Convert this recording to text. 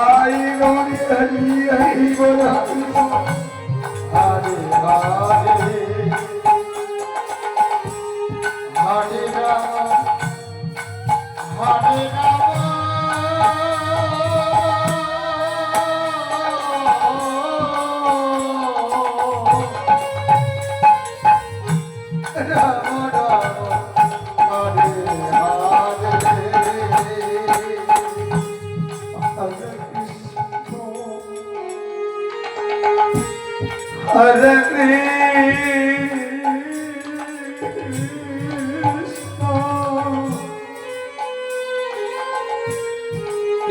हरि गौरी हरि हरि बोल हरि हरे हरे